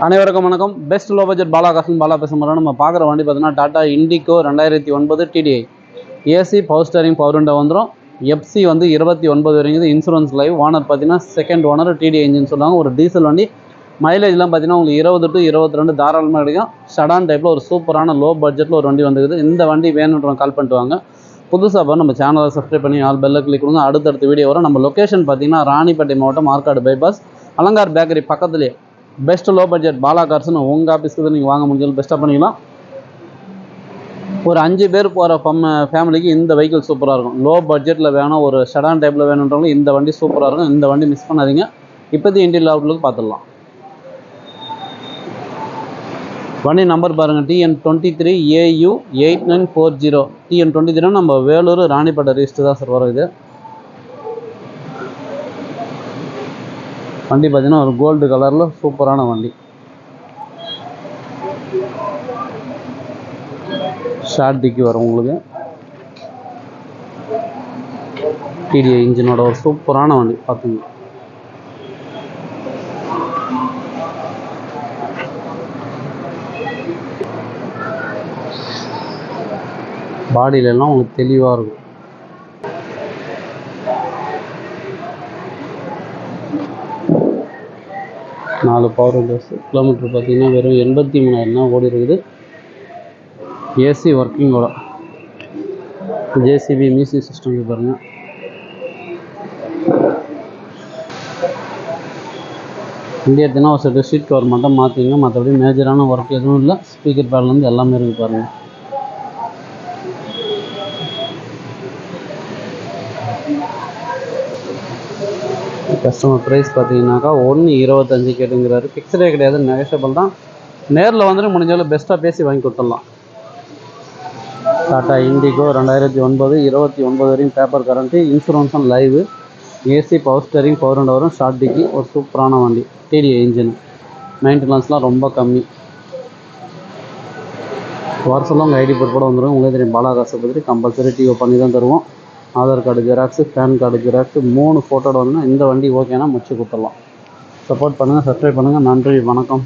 அனைவருக்கும் வணக்கம். Best low budget Balakasan Bala பேசுகிறோம் நம்ம பார்க்குற வண்டி பார்த்தீங்கன்னா டாடா இண்டிகோ ரெண்டாயிரத்தி ஒன்பது TDI AC power steering power window வந்துடும் எஃப்சி வந்து இருபத்தி ஒன்பது வரைக்கும் இன்சூரன்ஸ் லைவ் ஓனர் பார்த்தீங்கன்னா செகண்ட் ஓனர் டிடிஐ இன்ஜின் சொல்லுவாங்க. ஒரு டீசல் வண்டி. மைலேஜ்லாம் பார்த்தீங்கன்னா உங்களுக்கு இருபது டு இருபத்தி ரெண்டு தாராளமாக கிடைக்கும் ஷடான் டைப்பில் ஒரு சூப்பரான லோ பட்ஜெட்டில் ஒரு வண்டி வந்துருக்குது. இந்த வண்டி வேணுன்றவங்க கால் பண்ணிட்டு வாங்க. புதுசாக இப்போ நம்ம சேனலை சப்ஸ்கிரைப் பண்ணி ஆல் பெல்ல கிளிக் கொடுங்க. அடுத்தடுத்த வீடியோ வரும். நம்ம லொக்கேஷன் பார்த்தீங்கன்னா ராணிப்பேட்டை மாவட்டம் மார்க்காடு பைபாஸ் அலங்கார் பேக்கரி பக்கத்துலேயே. பெஸ்ட் லோ பட்ஜெட் பாலா கார்ஸ்னு உங்கள் ஆஃபீஸ்க்கு நீங்கள் வாங்க முடிஞ்சாலும் பெஸ்ட்டாக பண்ணிக்கலாம். ஒரு அஞ்சு பேர் போகிற ஃபம் ஃபேமிலிக்கு இந்த வெஹிக்கிள் சூப்பராக இருக்கும். லோ பட்ஜெட்டில் வேணும் ஒரு ஷடான் டைப்பில் வேணுன்றவங்க இந்த வண்டி சூப்பராக இருக்கும். இந்த வண்டி மிஸ் பண்ணாதீங்க. இப்போதைக்கு இன்டீரியல் அவுட்லுக்கு பார்த்துடலாம். வண்டி நம்பர் பாருங்கள் TN twenty three AU eight nine four zero TN twenty three நம்ம வேலூர் ராணிப்பேட்டை ரிஜிஸ்டர் தான் சார் வரும் இது. வண்டி பார்த்தீங்கன்னா ஒரு கோல்டு கலரில் சூப்பரான வண்டி. ஷார்ட் டிக்கி வரும் உங்களுக்கு. டிடிஐ இன்ஜினோட ஒரு சூப்பரான வண்டி பார்த்துங்க பாடியிலலாம் உங்களுக்கு தெளிவாக இருக்கும். நாலு பவர் விண்டோஸ் கிலோமீட்டர் பார்த்தீங்கன்னா வெறும் எண்பத்தி மூணாயிரம் தான் ஓடி. இருக்குது ஏசி ஒர்க்கிங்கோட ஜேசிபி மியூசிக் சிஸ்டம் பாருங்கள் இந்தியா எடுத்தீங்கன்னா ஒரு செட்டு சீட் கவர் மட்டும் மாற்றிங்க மற்றபடி மேஜரான ஒர்க் எதுவும் இல்லை. ஸ்பீக்கர் பேட்லேருந்து எல்லாமே இருக்குது பாருங்கள் கஸ்டமர் ப்ரைஸ் பார்த்தீங்கன்னாக்கா ஒன்று இருபத்தஞ்சு கேட்டுங்கிறாரு. ஃபிக்ஸ்டே கிடையாது நெகஷபிள் தான். நேரில் வந்துட்டு முடிஞ்சாலும் பெஸ்ட்டாக பேசி வாங்கி கொடுத்துடலாம். டாட்டா இண்டிகோ ரெண்டாயிரத்தி ஒன்பது இருபத்தி ஒன்பது வரையும் paper current இன்சூரன்ஸும் live AC power steering power and வரும் ஷார்ட் டிக்கி ஒரு சூப்பரான வண்டி. டிடிஏ இன்ஜின் மெயின்டெனன்ஸ்லாம் ரொம்ப கம்மி. வருஷம்லாம் உங்கள் ஐடி போட்டு கூட வந்துடும் உங்களுக்கு தெரியும் பாலாகாசை பற்றி கம்பல்சரி டிஓ பண்ணி தான் தருவோம். Aadhaar card xerox pan card xerox மூணு ஃபோட்டோட வந்து இந்த வண்டி ஓகேனா முடிச்சு கொடுத்துடலாம். சப்போர்ட் பண்ணுங்கள் சப்ஸ்கிரைப் பண்ணுங்கள் நன்றி வணக்கம்.